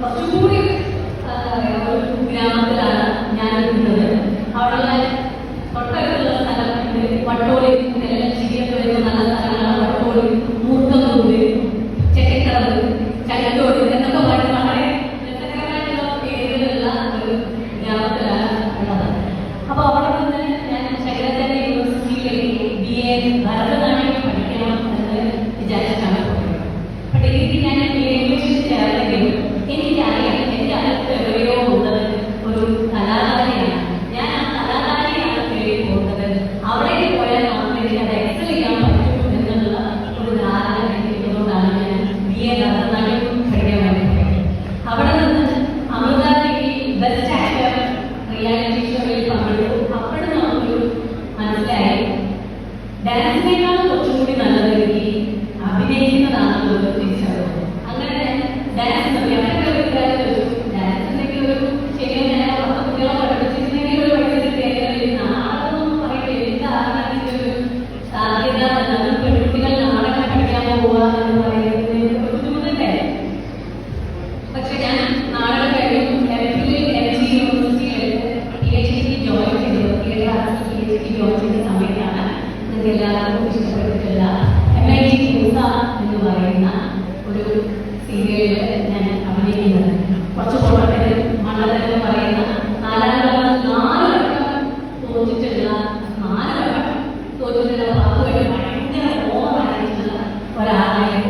കുറച്ചുകൂടി ഗ്രാമത്തിലാണ് ഞാൻ Yeah. എല്ലാവർക്കും ഇഷ്ടപ്പെട്ടിട്ടുള്ള എം ഐ ജി ഒരു സീരിയലിൽ ഞാൻ അഭിനയിക്കുന്നത്. കുറച്ച് പുറത്തേക്ക് മണ്ഡലത്തിൽ പറയുന്ന നാല് വട്ടം തോറ്റിട്ടുള്ള നാല് വട്ടം തോറ്റിട്ടുള്ള പത്ത് വട്ടം ഭയങ്കര ഓവറായിട്ടുള്ള ഒരാളായിരുന്നു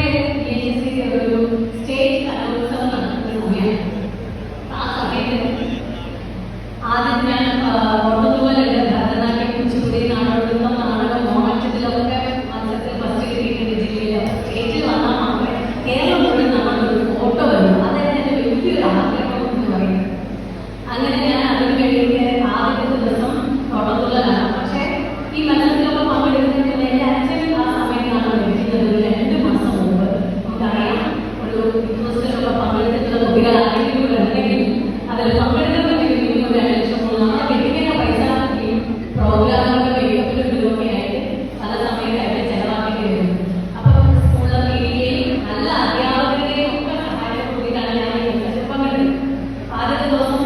ക്രിസ്മസിനൊക്കെ പങ്കെടുക്കുന്ന കുട്ടികളായിരിക്കുന്നുണ്ടെങ്കിൽ അതിൽ പങ്കെടുക്കുന്നതിന് ശേഷമുള്ള ആ കിട്ടിയ പൈസ ഈ പ്രോഗ്രാമുകൾ മേക്കപ്പിലും ഇതിലൊക്കെയായിട്ട് പല സമയത്തായിട്ട് ചെലവാക്കി വരുന്നു അപ്പം സ്കൂളിലെ മീഡിയയും നല്ല അധ്യാപകരുടെയും ഒക്കെ സഹായം കൂടിയിട്ടാണ് ഞാൻ ഈ പങ്കെടുക്കുന്നത് ആദ്യത്തെ ദിവസം